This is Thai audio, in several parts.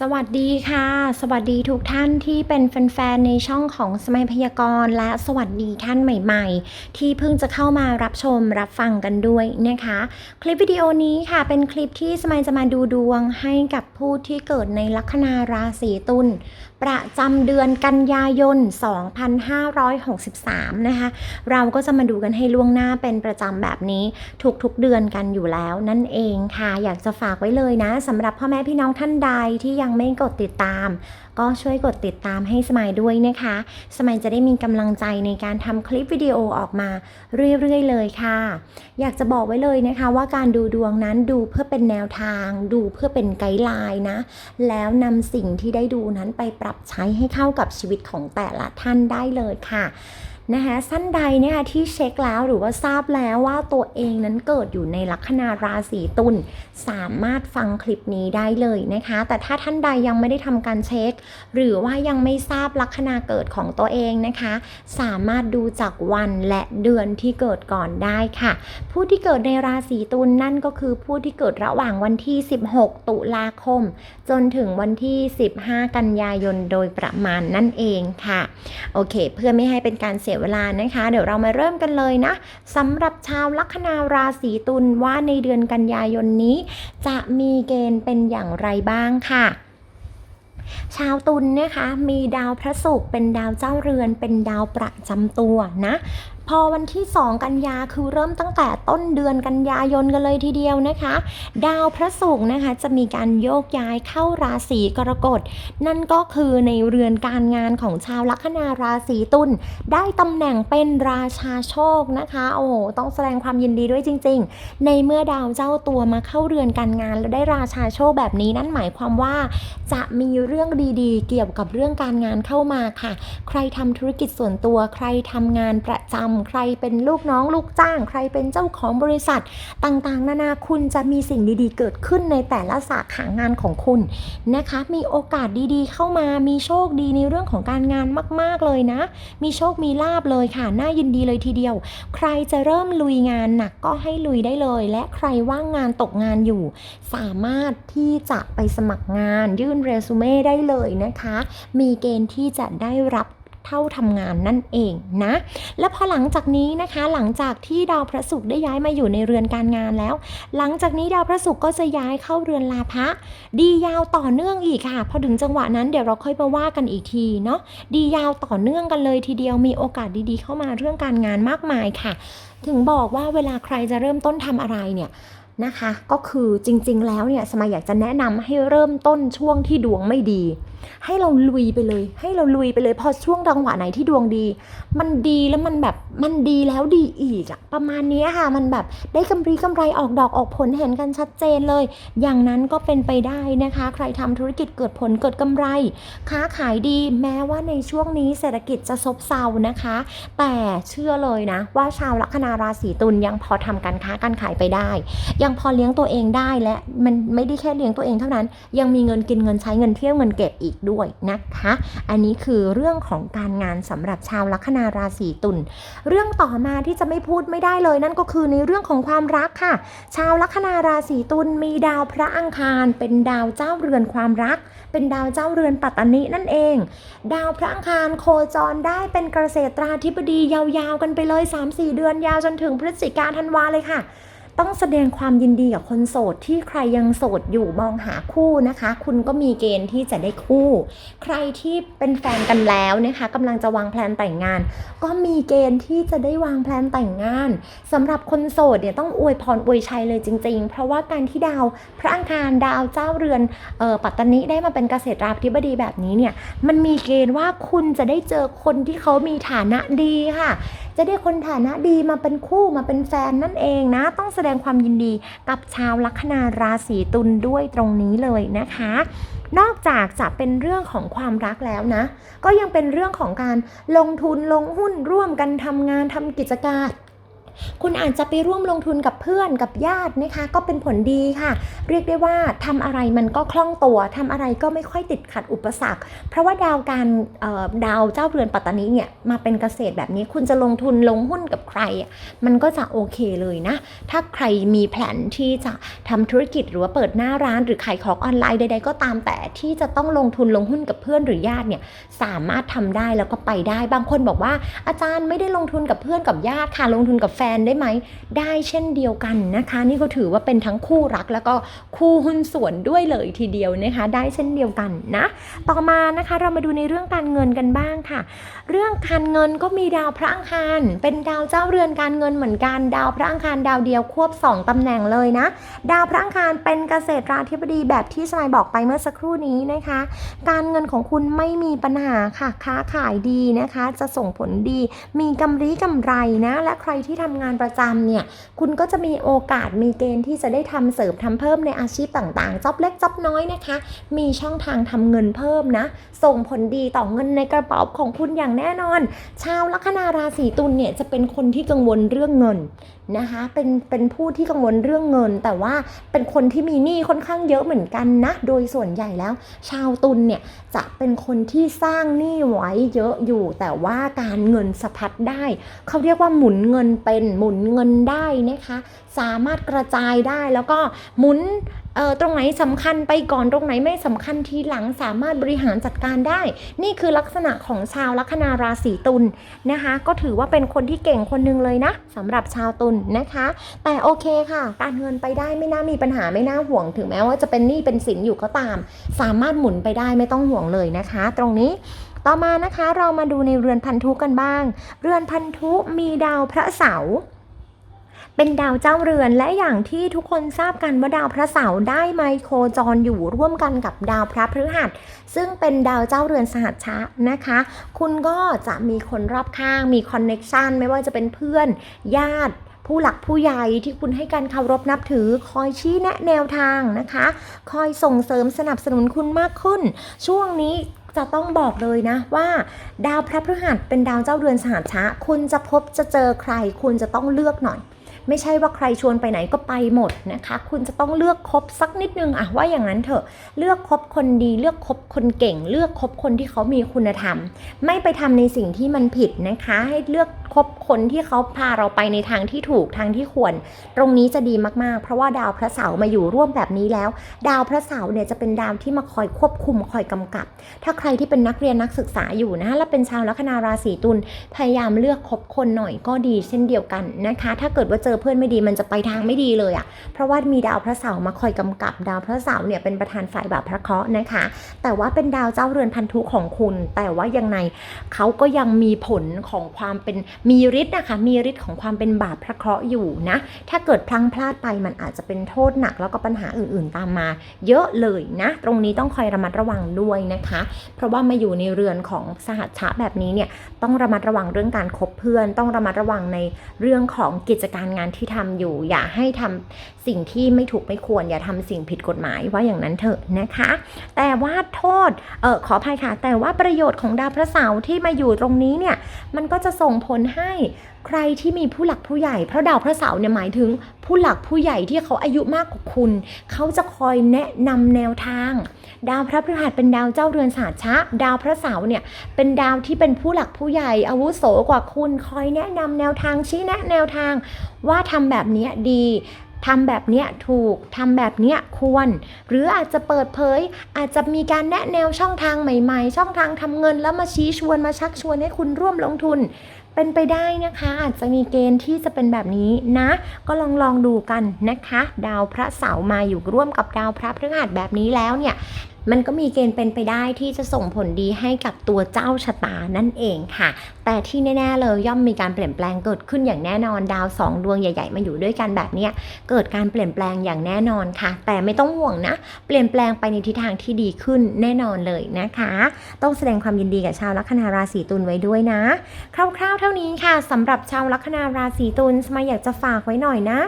สวัสดีค่ะ สวัสดีทุกท่านที่เป็นแฟนๆในช่องของสมัยพยากรณ์และสวัสดีท่านใหม่ๆ ที่เพิ่งจะเข้ามารับชมรับฟังกันด้วยนะคะ คลิปวิดีโอนี้ค่ะเป็นคลิปที่สมัยจะมาดูดวงให้กับผู้ที่เกิดในลัคนาราศีตุลประจำเดือนกันยายน 2563 นะคะ เราก็จะมาดูกันให้ล่วงหน้าเป็นประจำแบบนี้ทุกๆเดือนกันอยู่แล้วนั่นเองค่ะ อยากจะฝากไว้เลยนะสำหรับพ่อแม่พี่น้องท่านใดที่ยังไม่กดติดตาม ก็ช่วยกดติดตามให้สมัยด้วยนะคะ สมัยจะได้มีกำลังใจในการทำคลิปวิดีโอออกมาเรื่อยๆเลยค่ะ อยากจะบอกไว้เลยนะคะว่าการดูดวงนั้นดูเพื่อเป็นแนวทาง ดูเพื่อเป็นไกด์ไลน์นะ แล้วนำสิ่งที่ได้ดูนั้นไปปรับใช้ให้เข้ากับชีวิตของแต่ละท่านได้เลยค่ะ นะคะท่านใดเนี่ยที่เช็คแล้วหรือว่าทราบแล้วว่าตัวเองนั้นเกิดอยู่ในลัคนาราศีตุลสามารถฟังคลิปนี้ได้เลยนะคะ แต่ถ้าท่านใดยังไม่ได้ทำการเช็ค หรือว่ายังไม่ทราบลัคนาเกิดของตัวเองนะคะ สามารถดูจากวันและเดือนที่เกิดก่อนได้ค่ะ ผู้ที่เกิดในราศีตุลนั่นก็คือผู้ที่เกิดระหว่างวันที่ 16 ตุลาคม จนถึงวันที่ 15 กันยายนโดยประมาณนั่นเองค่ะโอเค เพื่อไม่ให้เป็นการเสียเวลานะคะ เดี๋ยวเรามาเริ่มกันเลยนะสำหรับชาวลัคนาราศีตุลว่าในเดือนกันยายนนี้ จะมีเกณฑ์เป็นอย่างไรบ้างค่ะชาวตุลนะคะมีดาวพระศุกร์เป็นดาวเจ้าเรือนเป็นดาวประจำตัวนะ พอวันที่ 2 กันยาคือเริ่มตั้งแต่ต้นเดือนกันยายนกันเลยทีเดียวนะคะ ดาวพระศุกร์นะคะจะมีการโยกย้ายเข้าราศีกรกฎ นั่นก็คือในเรือนการงานของชาวลัคนาราศีตุลได้ตำแหน่งเป็นราชาโชคนะคะ โอ้โหต้องแสดงความยินดีด้วยจริง ๆ ในเมื่อดาวเจ้าตัวมาเข้าเรือนการงาน แล้วได้ราชาโชคแบบนี้นั่นหมายความว่า จะมีเรื่องดีๆ เกี่ยวกับเรื่องการงานเข้ามาค่ะ ใครทำธุรกิจส่วนตัวใครทำงานประจำใครเป็นลูกน้องลูกจ้าง ใครเป็นเจ้าของบริษัท ต่างๆ นานาคุณจะมีสิ่งดีๆ เกิดขึ้นในแต่ละสาขางานของคุณนะคะ มีโอกาสดีๆ เข้ามามีโชคดีในเรื่องของการงานมาก ๆเลยนะ มีโชคมีลาบเลยค่ะน่ายินดีเลยทีเดียว ใครจะเริ่มลุยงานหนักก็ให้ลุยได้เลย และใครว่างงานตกงานอยู่ สามารถที่จะไปสมัครงานยื่นเรซูเม่ได้เลยนะคะ มีเกณฑ์ที่จะได้รับ เท่าทำงานนั่นเองนะ และพอหลังจากนี้นะคะหลังจากที่ดาวพระศุกร์ได้ย้ายมาอยู่ในเรือนการงานแล้ว หลังจากนี้ดาวพระศุกร์ก็จะย้ายเข้าเรือนลาภะดียาวต่อเนื่องอีกค่ะ พอถึงจังหวะนั้นเดี๋ยวเราค่อยมาว่ากันอีกทีเนาะดียาวต่อเนื่องกันเลยทีเดียวมีโอกาสดีๆ เข้ามาเรื่องการงานมากมายค่ะ ถึงบอกว่าเวลาใครจะเริ่มต้นทำอะไรเนี่ย นะคะ ก็คือจริง ๆ แล้วเนี่ยสมัยอยากจะแนะนำให้เริ่มต้นช่วงที่ดวงไม่ดี ให้เราลุยไปเลย ให้เราลุยไปเลย พอช่วงจังหวะไหนที่ดวงดี มันดีแล้วมันแบบมันดีแล้วดีอีกอะประมาณนี้ค่ะมันแบบได้กำไรกำไรออกดอกออกผลเห็นกันชัดเจนเลย อย่างนั้นก็เป็นไปได้นะคะ ใครทำธุรกิจเกิดผลเกิดกำไร ค้าขายดีแม้ว่าในช่วงนี้เศรษฐกิจจะซบเซานะคะ แต่เชื่อเลยนะว่าชาวลัคนาราศีตุลยังพอทำการค้าการขายไปได้ยังพอเลี้ยงตัวเองได้และมันไม่ได้แค่เลี้ยงตัวเองเท่านั้น ยังมีเงินกินเงินใช้เงินเที่ยวเงินเก็บอีกด้วยนะคะ อันนี้คือเรื่องของการงานสำหรับชาวลัคนาราศีตุลเรื่องต่อมาที่จะไม่พูดไม่ได้เลย นั่นก็คือในเรื่องของความรักค่ะ ชาวลัคนาราศีตุลมีดาวพระอังคาร เป็นดาวเจ้าเรือนความรัก เป็นดาวเจ้าเรือนปัตตนินั่นเอง ดาวพระอังคารโคจรได้เป็นเกษตราธิบดียาวๆกันไปเลย 3-4 เดือนยาวจนถึงพฤศจิกาธันวาเลยค่ะ ต้องแสดงความยินดีกับคนโสดที่ใครยังโสดอยู่มองหาคู่นะคะ คุณก็มีเกณฑ์ที่จะได้คู่ ใครที่เป็นแฟนกันแล้วนะคะกำลังจะวางแผนแต่งงาน ก็มีเกณฑ์ที่จะได้วางแผนแต่งงานสำหรับคนโสดเนี่ยต้องอวยพรอวยชัยเลยจริง ๆ เพราะว่าการที่ดาวพระอังคารดาวเจ้าเรือนออปัตตานิได้มาเป็นเกษตราธิบดีแบบนี้เนี่ยมันมีเกณฑ์ว่าคุณจะได้เจอคนที่เขามีฐานะดีค่ะ จะได้คนฐานะดีมาเป็นคู่มาเป็นแฟนนั่นเองนะ ต้องแสดงความยินดีกับชาวลัคนาราศีตุลด้วยตรงนี้เลยนะคะ นอกจากจะเป็นเรื่องของความรักแล้วนะ ก็ยังเป็นเรื่องของการลงทุนลงหุ้นร่วมกันทำงานทำกิจการ คุณอาจจะไปร่วมลงทุนกับเพื่อนกับญาตินะคะ ก็เป็นผลดีค่ะ เรียกได้ว่าทำอะไรมันก็คล่องตัวทำอะไรก็ไม่ค่อยติดขัดอุปสรรค เพราะว่าดาวการดาวเจ้าเรือนปัตตานีเนี่ยมาเป็นเกษตรแบบนี้คุณจะลงทุนลงหุ้นกับใคร มันก็จะโอเคเลยนะ ถ้าใครมีแผนที่จะทำธุรกิจหรือว่าเปิดหน้าร้านหรือขายของออนไลน์ใดๆก็ตามแต่ที่จะต้องลงทุนลงหุ้นกับเพื่อนหรือญาติเนี่ยสามารถทำได้แล้วก็ไปได้บางคนบอกว่าอาจารย์ไม่ได้ลงทุนกับเพื่อนกับญาติค่ะลงทุนกับแฟนได้ไหม ได้เช่นเดียวกันนะคะ นี่ก็ถือว่าเป็นทั้งคู่รักแล้วก็คู่หุ้นส่วนด้วยเลยทีเดียวนะคะ ได้เช่นเดียวกันนะ ต่อมานะคะเรามาดูในเรื่องการเงินกันบ้างค่ะ เรื่องการเงินก็มีดาวพระอังคาร เป็นดาวเจ้าเรือนการเงินเหมือนกัน ดาวพระอังคารดาวเดียวควบสองตำแหน่งเลยนะ ดาวพระอังคารเป็นเกษตราธิบดีแบบที่สมายบอกไปเมื่อสักครู่นี้นะคะ การเงินของคุณไม่มีปัญหาค่ะ ค้าขายดีนะคะ จะส่งผลดี มีกำไรกำไรนะ และใครที่ทำงานประจำเนี่ยคุณก็จะมีโอกาสมีเกณฑ์ที่จะได้ทำเสริมทำเพิ่มในอาชีพต่างๆจ็อบเล็กจ็อบน้อยนะคะ มีช่องทางทำเงินเพิ่มนะ ส่งผลดีต่อเงินในกระเป๋าของคุณอย่างแน่นอน ชาวลัคนาราศีตุลเนี่ยจะเป็นคนที่กังวลเรื่องเงินนะคะเป็นเป็นผู้ที่กังวลเรื่องเงิน แต่ว่าเป็นคนที่มีหนี้ค่อนข้างเยอะเหมือนกันนะ โดยส่วนใหญ่แล้ว ชาวตุลเนี่ยจะเป็นคนที่สร้างหนี้ไว้เยอะอยู่ แต่ว่าการเงินสะพัดได้ เขาเรียกว่าหมุนเงินเป็นหมุนเงินได้นะคะ สามารถกระจายได้แล้วก็หมุนตรงไหนสำคัญไปก่อนตรงไหนไม่สำคัญทีหลังสามารถบริหารจัดการได้ นี่คือลักษณะของชาวลัคนาราศีตุลนะคะ ก็ถือว่าเป็นคนที่เก่งคนหนึงเลยนะสำหรับชาวตุลนะคะ แต่โอเคค่ะ การเงินไปได้ไม่น่ามีปัญหาไม่น่าห่วง ถึงแม้ว่าจะเป็นหนี้เป็นสินอยู่ก็ตาม สามารถหมุนไปได้ไม่ต้องห่วงเลยนะคะ ตรงนี้ ต่อมานะคะเรามาดูในเรือนพันธุกันบ้าง เรือนพันธุมีดาวพระเสาร์เป็นดาวเจ้าเรือนและอย่างที่ทุกคนทราบกันว่าดาวพระเสาร์ได้ไมโครจรอยู่ร่วมกันกับดาวพระพฤหัส ซึ่งเป็นดาวเจ้าเรือนสหัชชะนะคะ คุณก็จะมีคนรอบข้างมีคอนเน็ชันไม่ว่าจะเป็นเพื่อนญาติผู้หลักผู้ใหญ่ที่คุณให้การเคารพนับถือ คอยชี้แนะแนวทางนะคะ คอยส่งเสริมสนับสนุนคุณมากขึ้น ช่วงนี้ จะต้องบอกเลยนะว่า ดาวพระพฤหัสเป็นดาวเจ้าเรือนสหัชชะคุณจะพบจะเจอใคร คุณจะต้องเลือกหน่อย ไม่ใช่ว่าใครชวนไปไหนก็ไปหมดนะคะ คุณจะต้องเลือกคบสักนิดนึงอะว่าอย่างนั้นเถอะ เลือกคบคนดี เลือกคบคนเก่ง เลือกคบคนที่เขามีคุณธรรม ไม่ไปทำในสิ่งที่มันผิดนะคะ ให้เลือกคบคนที่เขาพาเราไปในทางที่ถูกทางที่ควร ตรงนี้จะดีมากๆ เพราะว่าดาวพระเสาร์มาอยู่ร่วมแบบนี้แล้ว ดาวพระเสาร์เนี่ยจะเป็นดาวที่มาคอยควบคุมคอยกำกับ ถ้าใครที่เป็นนักเรียนนักศึกษาอยู่นะและเป็นชาวลัคนาราศีตุลพยายามเลือกคบคนหน่อยก็ดีเช่นเดียวกันนะคะ ถ้าเกิดว่าเจอเพื่อนไม่ดีมันจะไปทางไม่ดีเลยอะ่ะเพราะว่ามีดาวพระเสาร์มาคอยกำกับ ดาวพระเสาร์เนี่ยเป็นประธานฝ่ายบาปพระเคราะห์นะคะ แต่ว่าเป็นดาวเจ้าเรือนพันธุของคุณ แต่ว่ายังไงเขาก็ยังมีผลของความเป็นมีฤทธิ์นะคะมีฤทธิ์ของความเป็นบาปพระเคราะห์อยู่นะถ้าเกิดพลังพลาดไปมันอาจจะเป็นโทษหนักแล้วก็ปัญหาอื่นๆตามมา เยอะเลยนะตรงนี้ต้องคอยระมัดระวังด้วยนะคะ เพราะว่ามาอยู่ในเรือนของสหัชชะแบบนี้เนี่ยต้องระมัดระวังเรื่องการคบเพื่อน ต้องระมัดระวังในเรื่องของกิจการงานที่ทำอยู่ อย่าให้ทำสิ่งที่ไม่ถูกไม่ควร อย่าทำสิ่งผิดกฎหมายว่าอย่างนั้นเถอะนะคะ แต่ว่าโทษเออขออภัยค่ะ แต่ว่าประโยชน์ของดาวพระเสาร์ที่มาอยู่ตรงนี้เนี่ยมันก็จะส่งผลให้ ใครที่มีผู้หลักผู้ใหญ่เพราะดาวพระเสาร์เนี่ยหมายถึงผู้หลักผู้ใหญ่ที่เขาอายุมากกว่าคุณ เขาจะคอยแนะนำแนวทาง ดาวพระพฤหัสเป็นดาวเจ้าเรือนสาชะ ดาวพระเสาร์เนี่ยเป็นดาวที่เป็นผู้หลักผู้ใหญ่ อาวุโสกว่าคุณ คอยแนะนำแนวทางชี้แนะแนวทาง ว่าทำแบบนี้ดีทำแบบเนี้ยถูก ทำแบบเนี้ยควร หรืออาจจะเปิดเผย อาจจะมีการแนะแนวช่องทางใหม่ ๆ ช่องทางทำเงินแล้วมาชี้ชวนมาชักชวนให้คุณร่วมลงทุน เป็นไปได้นะคะ อาจจะมีเกณฑ์ที่จะเป็นแบบนี้นะ ก็ลองลองดูกันนะคะ ดาวพระเสาร์มาอยู่ร่วมกับดาวพระพฤหัสแบบนี้แล้วเนี่ย มันก็มีเกณฑ์เป็นไปได้ที่จะส่งผลดีให้กับตัวเจ้าชะตานั่นเองค่ะ แต่ที่แน่ๆเลยย่อมมีการเปลี่ยนแปลงเกิดขึ้นอย่างแน่นอนดาวสองดวงใหญ่ๆ มาอยู่ด้วยกันแบบนี้เกิดการเปลี่ยนแปลงอย่างแน่นอนค่ะ แต่ไม่ต้องห่วงนะ เปลี่ยนแปลงไปในทิศทางที่ดีขึ้นแน่นอนเลยนะคะ ต้องแสดงความยินดีกับชาวลัคนาราศีตุลไว้ด้วยนะ คร่าวๆ เท่านี้ค่ะสำหรับชาวลัคนาราศีตุลสมัยอยากจะฝากไว้หน่อยนะ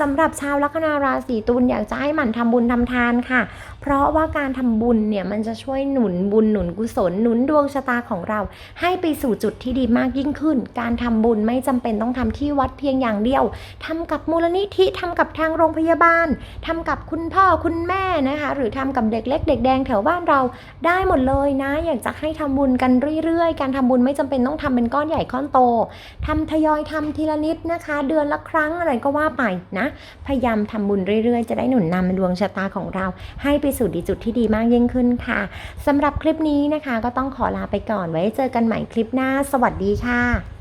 สำหรับชาวลัคนาราศีตุลอยากจะให้หมั่นทำบุญทำทานค่ะเพราะว่าการทำบุญเนี่ยมันจะช่วยหนุนบุญหนุนกุศลหนุนดวงชะตาของเรา ให้ไปสู่จุดที่ดีมากยิ่งขึ้น การทำบุญไม่จำเป็นต้องทำที่วัดเพียงอย่างเดียวทำกับมูลนิธิทำกับทางโรงพยาบาลทำกับคุณพ่อคุณแม่นะคะ หรือทำกับเด็กเล็กเด็กแดงแถวบ้านเราได้หมดเลยนะ อยากจะให้ทำบุญกันเรื่อยๆ การทำบุญไม่จำเป็นต้องทำเป็นก้อนใหญ่ก้อนโตทำทยอยทำทีละนิดนะคะ เดือนละครั้งอะไรก็ว่าไปนะ พยายามทำบุญเรื่อยๆ จะได้หนุนนำดวงชะตาของเรา ให้ไปสู่ดีจุดที่ดีมากยิ่งขึ้นค่ะสำหรับคลิปนี้นะคะ ก็ต้องขอลาไปก่อนไว้เจอกันใหม่คลิปหน้า สวัสดีค่ะ